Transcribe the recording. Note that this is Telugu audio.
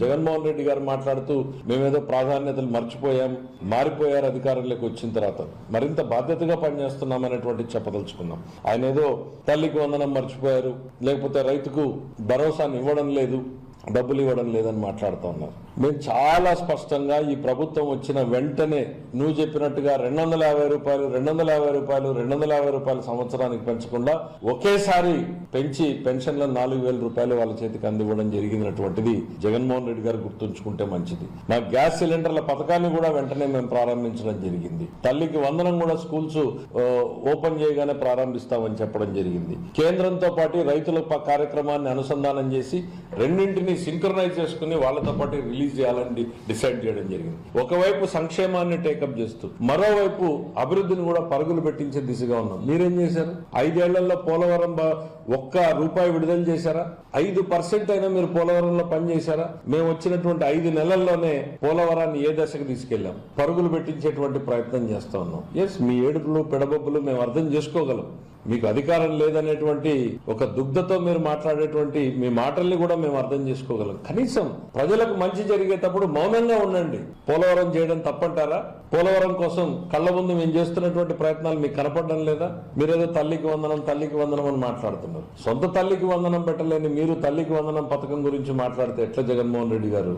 జగన్మోహన్ రెడ్డి గారు మాట్లాడుతూ మేమేదో ప్రాధాన్యతలు మర్చిపోయాం మారిపోయారు అధికారంలోకి వచ్చిన తర్వాత మరింత బాధ్యతగా పనిచేస్తున్నామనేటువంటి చెప్పదలుచుకున్నాం. ఆయన ఏదో తల్లికి వందనం మర్చిపోయారు లేకపోతే రైతుకు భరోసాను ఇవ్వడం లేదు డబ్బులు ఇవ్వడం లేదని మాట్లాడుతూ ఉన్నారు. మేము చాలా స్పష్టంగా ఈ ప్రభుత్వం వచ్చిన వెంటనే నువ్వు చెప్పినట్టుగా రెండు వందల యాభై రూపాయలు రెండు వందల యాభై రూపాయలు రెండు వందల యాభై రూపాయలు సంవత్సరానికి పెంచకుండా ఒకేసారి పెంచి పెన్షన్ల నాలుగు వేల రూపాయలు వాళ్ళ చేతికి అందివ్వడం జరిగినటువంటిది జగన్మోహన్ రెడ్డి గారు గుర్తుంచుకుంటే మంచిది. నా గ్యాస్ సిలిండర్ల పథకాన్ని కూడా వెంటనే మేము ప్రారంభించడం జరిగింది. తల్లికి వందనం కూడా స్కూల్స్ ఓపెన్ చేయగానే ప్రారంభిస్తామని చెప్పడం జరిగింది. కేంద్రంతో పాటు రైతుల కార్యక్రమాన్ని అనుసంధానం చేసి రెండింటిని సింక్రనైజ్ చేసుకుని వాళ్ళతో పాటు రిలీజ్ చేయాలని డిసైడ్ చేయడం జరిగింది. ఒకవైపు సంక్షేమాన్ని టేకప్ చేస్తూ మరోవైపు అభివృద్ధిని కూడా పరుగులు పెట్టించే దిశగా ఉన్నాం. మీరేం చేశారు? ఐదేళ్ళలో పోలవరం ఒక్క రూపాయి విడుదల చేశారా? ఐదు పర్సెంట్ అయినా మీరు పోలవరంలో పనిచేశారా మేము వచ్చినటువంటి ఐదు నెలల్లోనే పోలవరాన్ని ఏ దశకు తీసుకెళ్ళాం పరుగులు పెట్టించేటువంటి ప్రయత్నం చేస్తా ఉన్నాం. ఎస్ మీ ఏడుపులు పెడబొబ్బులు మేము అర్థం చేసుకోగలం. మీకు అధికారం లేదనేటువంటి ఒక దుగ్ధతో మీరు మాట్లాడేటువంటి మీ మాటల్ని కూడా మేము అర్థం చేసుకోగలం. కనీసం ప్రజలకు మంచి జరిగేటప్పుడు మౌనంగా ఉండండి. పోలవరం చేయడం తప్పంటారా? పోలవరం కోసం కళ్ళ ముందు మేము చేస్తున్నటువంటి ప్రయత్నాలు మీకు కనపడడం లేదా? మీరేదో తల్లికి వందనం తల్లికి వందనం అని మాట్లాడుతున్నారు. సొంత తల్లికి వందనం పెట్టలేని మీరు తల్లికి వందనం పథకం గురించి మాట్లాడితే ఎట్లా జగన్మోహన్ రెడ్డి గారు?